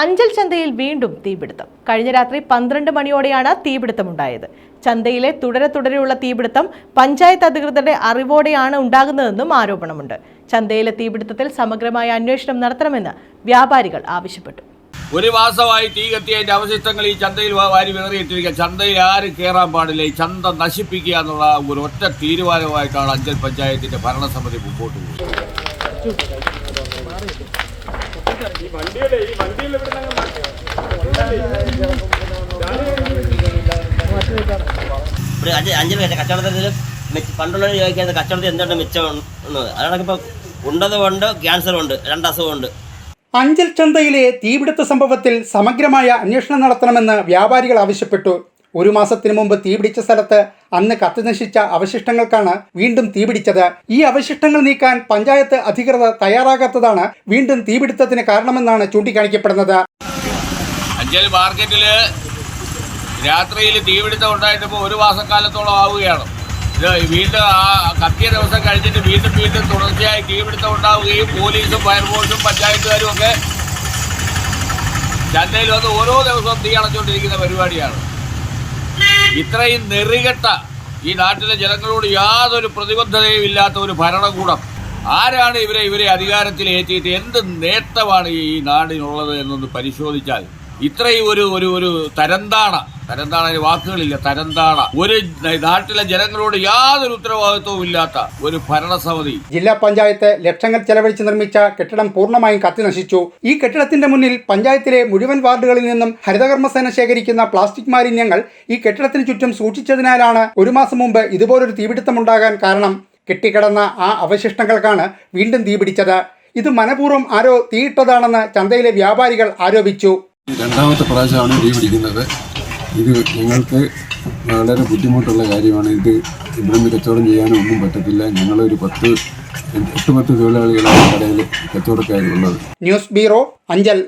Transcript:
അഞ്ചൽ ചന്തയിൽ വീണ്ടും തീപിടുത്തം. കഴിഞ്ഞ രാത്രി പന്ത്രണ്ട് മണിയോടെയാണ് തീപിടുത്തമുണ്ടായത്. ചന്തയിലെ തുടരെ തുടരെയുള്ള തീപിടുത്തം പഞ്ചായത്ത് അധികൃതരുടെ അറിവോടെയാണ് ഉണ്ടാകുന്നതെന്നും ആരോപണമുണ്ട്. ചന്തയിലെ തീപിടുത്തത്തിൽ സമഗ്രമായ അന്വേഷണം നടത്തണമെന്ന് വ്യാപാരികൾ ആവശ്യപ്പെട്ടു. ഒരു മാസമായി തീ കത്തിയതിന്റെ അവശിഷ്ടങ്ങൾ ഈ ചന്തയിൽ വാരി വിതറിയിട്ടിരിക്കുക ചന്തയിൽ ആരും കയറാൻ പാടില്ല. ഈ ചന്ത നശിപ്പിക്കുക എന്നുള്ള ഒരു ഒറ്റ തീരുമാനമായിട്ടാണ് അഞ്ചൽ പഞ്ചായത്തിന്റെ ഭരണസമിതി മുമ്പോട്ട് പോകുന്നത്. ഒരു അഞ്ച് അഞ്ച് പേരുടെ കച്ചവടത്തിൽ മെച്ച പണ്ടുള്ളവർ ചോദിക്കുന്നത് കച്ചവടത്തിൽ എന്തുകൊണ്ട് മെച്ചം അതാണ് ഇപ്പോൾ ഉണ്ടതുകൊണ്ട് ക്യാൻസർ ഉണ്ട് രണ്ട് അസുഖമുണ്ട് അഞ്ചൽ ചന്തയിലെ തീപിടുത്ത സംഭവത്തിൽ സമഗ്രമായ അന്വേഷണം നടത്തണമെന്ന് വ്യാപാരികൾ ആവശ്യപ്പെട്ടു. ഒരു മാസത്തിനു മുമ്പ് തീപിടിച്ച സ്ഥലത്ത് അന്ന് കത്തിനശിച്ച അവശിഷ്ടങ്ങൾക്കാണ് വീണ്ടും തീപിടിച്ചത്. ഈ അവശിഷ്ടങ്ങൾ നീക്കാൻ പഞ്ചായത്ത് അധികൃതർ തയ്യാറാകാത്തതാണ് വീണ്ടും തീപിടുത്തത്തിന് കാരണമെന്നാണ് ചൂണ്ടിക്കാണിക്കപ്പെടുന്നത്. അഞ്ചൽ മാർക്കറ്റിൽ രാത്രിയിൽ തീപിടുത്തം ഉണ്ടായിട്ടിപ്പോൾ ഒരു മാസക്കാലത്തോളം ആവുകയാണ്. ഇത് വീണ്ടും ആ കത്തിയ ദിവസം കഴിഞ്ഞിട്ട് വീണ്ടും വീണ്ടും തുടർച്ചയായി തീപിടുത്തം ഉണ്ടാവുകയും പോലീസും ഫയർഫോഴ്സും പഞ്ചായത്തുകാരും ഒക്കെ ചന്തയിൽ വന്ന് ഓരോ ദിവസവും തീ അണച്ചുകൊണ്ടിരിക്കുന്ന പരിപാടിയാണ്. ഇത്രയും നെറികെട്ട ഈ നാട്ടിലെ ജനങ്ങളോട് യാതൊരു പ്രതിബദ്ധതയും ഇല്ലാത്ത ഒരു ഭരണകൂടം. ആരാണ് ഇവരെ ഇവരെ അധികാരത്തിൽ ഏറ്റിയിട്ട് എന്ത് നേട്ടമാണ് ഈ നാടിനുള്ളത് എന്നൊന്ന് പരിശോധിച്ചാൽ ഇത്രയും ഒരു ഒരു ഒരു തരന്താണ തരന്താണ അതിന് വാക്കുകളില്ല തരന്താണ ഒരു നാട്ടിലെ ജനങ്ങളോട് യാതൊരു ഉത്തരവാദിത്വവും ഇല്ലാത്ത ഒരു ഭരണസമിതി. ജില്ലാ പഞ്ചായത്ത് ലക്ഷങ്ങൾ ചെലവഴിച്ച് നിർമ്മിച്ച കെട്ടിടം പൂർണമായും കത്തിനശിച്ചു ഈ കെട്ടിടത്തിന്റെ മുന്നിൽ പഞ്ചായത്തിലെ മുഴുവൻ വാർഡുകളിൽ നിന്നും ഹരിതകർമ്മസേന ശേഖരിക്കുന്ന പ്ലാസ്റ്റിക് മാലിന്യങ്ങൾ ഈ കെട്ടിടത്തിന് ചുറ്റും സൂക്ഷിച്ചതിനാലാണ് ഒരു മാസം മുമ്പ് ഇതുപോലൊരു തീപിടുത്തമുണ്ടാകാൻ കാരണം. കെട്ടിക്കിടന്ന ആ അവശിഷ്ടങ്ങൾക്കാണ് വീണ്ടും തീപിടിച്ചത് ഇത് മനഃപൂർവം ആരോ തീയിട്ടതാണെന്ന് ചന്തയിലെ വ്യാപാരികൾ ആരോപിച്ചു. രണ്ടാമത്തെ പ്രാവശ്യമാണ് തീ പിടിക്കുന്നത്. ഇത് ഞങ്ങൾക്ക് വളരെ ബുദ്ധിമുട്ടുള്ള കാര്യമാണ്. ഇത് ഇവിടുന്ന് കച്ചവടം ചെയ്യാനും ഒന്നും പറ്റത്തില്ല. ഞങ്ങളൊരു പത്ത് എട്ട് പത്ത് തൊഴിലാളികളാണ് കടയിൽ കച്ചവടക്കാരുള്ളത്. News bureau Anchal.